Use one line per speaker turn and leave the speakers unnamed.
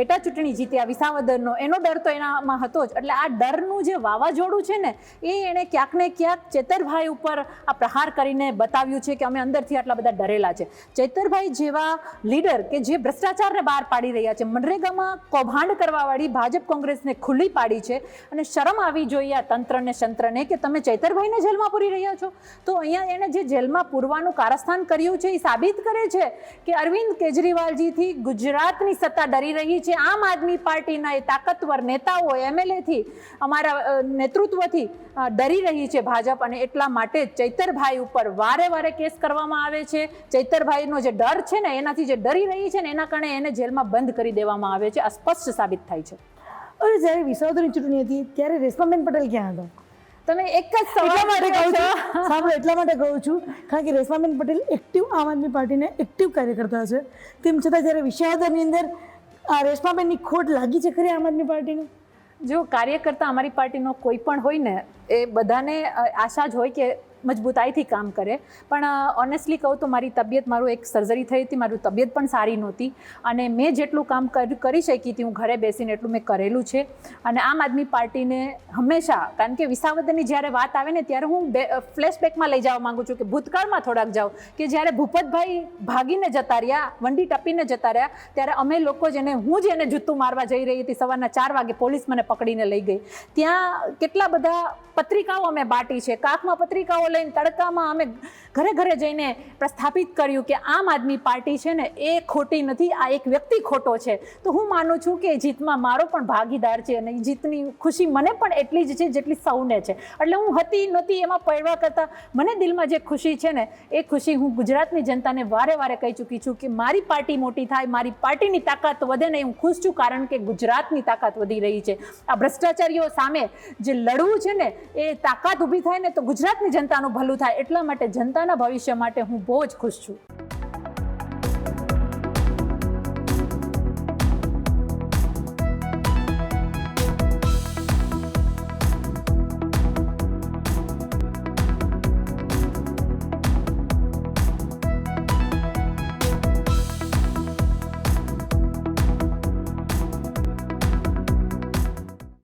પેટા ચૂંટણી જીત્યા વિસાવદરનો. એનો ડર તો એનામાં હતો જ. એટલે આ ડરનું જે વાવાઝોડું છે ને, એ એણે ક્યાંક ને ક્યાંક ચેતરભાઈ ઉપર આ પ્રહાર કરીને બતાવ્યું છે કે અમે અંદરથી આટલા બધા ડરેલા છે. ચેતરભાઈ જેવા લીડર કે જે ભ્રષ્ટાચારને બહાર પાડી રહ્યા છે, મનરેગામાં કૌભાંડ કરવાવાળી ભાજપ કોંગ્રેસને ખુલ્લી પાડી છે અને શરમ આવી જોઈએ આ તંત્રને શંત્રને કે તમે ચૈતરભાઈને જેલમાં પૂરી રહ્યા છો. તો અહીંયા એણે જે જેલમાં પૂરવાનું કારસ્થાન કર્યું છે એ સાબિત કરે છે કે અરવિંદ કેજરીવાલજીથી ગુજરાતની સત્તા ડરી રહી છે. આમ આદમી પાર્ટીના એ તાકતવર નેતાઓ એમએલએથી અમારા નેતૃત્વથી ડરી રહી છે ભાજપ અને એટલા માટે ચૈતરભાઈ ઉપર વારે વારે કેસ કરવામાં આવે છે. ચૈતરભાઈનો જે ડર છે ને એનાથી જે ડરી રહી છે ને એના કારણે એને જેલમાં બંધ કરી દેવામાં આવે છે. આ સ્પષ્ટ સાબિત થાય છે.
અરે જ્યારે વિસાવદરની ચૂંટણી હતી ત્યારે રેશમાબેન પટેલ ક્યાં હતા?
તમે એક જ સવાલ
માટે કહું
છું
સાંભળો એટલા માટે કહું છું કારણ કે રેશમાબેન પટેલ એક્ટિવ આમ આદમી પાર્ટીને એક્ટિવ કાર્યકર્તા છે. તેમ છતાં જ્યારે વિસાવદરની અંદર રેશમાબેનની ખોટ લાગી છે ખરી આમ આદમી પાર્ટીને?
જો કાર્યકર્તા અમારી પાર્ટીનો કોઈ પણ હોય ને, એ બધાને આશા જ હોય કે મજબૂતાઈથી કામ કરે. પણ ઓનેસ્ટલી કહું તો મારી તબિયત મારું એક સર્જરી થઈ હતી, મારું તબિયત પણ સારી નહોતી. અને મેં જેટલું કામ કરી શકી હતી, હું ઘરે બેસીને એટલું મેં કરેલું છે. અને આમ આદમી પાર્ટીને હંમેશા, કારણ કે વિસાવદરની જ્યારે વાત આવે ને, ત્યારે હું ફ્લેશબેકમાં લઈ જવા માગું છું કે ભૂતકાળમાં થોડાક જાઉં કે જ્યારે ભૂપતભાઈ ભાગીને જતા રહ્યા, વંડી ટપીને જતા રહ્યા, ત્યારે અમે લોકો જેને હું જ એને જૂતું મારવા જઈ રહી હતી. સવારના ચાર વાગે પોલીસ મને પકડીને લઈ ગઈ. ત્યાં કેટલા બધા પત્રિકાઓ અમે બાટી છે. કાકમાં પત્રિકાઓ લઈને તડકામાં અમે ઘરે ઘરે જઈને પ્રસ્થાપિત કર્યું કે આમ આદમી પાર્ટી છે ને એ ખોટી નથી, આ એક વ્યક્તિ ખોટો છે. તો હું માનું છું કે જીતમાં મારો પણ ભાગીદાર છે અને જીતની ખુશી મને પણ એટલી જ છે જેટલી સૌને છે. એટલે હું હતી નહોતી એમાં પડવા કરતાં, મને દિલમાં જે ખુશી છે ને એ ખુશી હું ગુજરાતની જનતાને વારે વારે કહી ચૂકી છું કે મારી પાર્ટી મોટી થાય, મારી પાર્ટીની તાકાત વધે ને હું ખુશ છું કારણ કે ગુજરાતની તાકાત વધી રહી છે. આ ભ્રષ્ટાચારીઓ સામે જે લડવું છે ને એ તાકાત ઊભી થાય ને તો ગુજરાતની જનતાનું ભલું થાય એટલા માટે જનતાના ભવિષ્ય માટે હું બહુ જ ખુશ છું.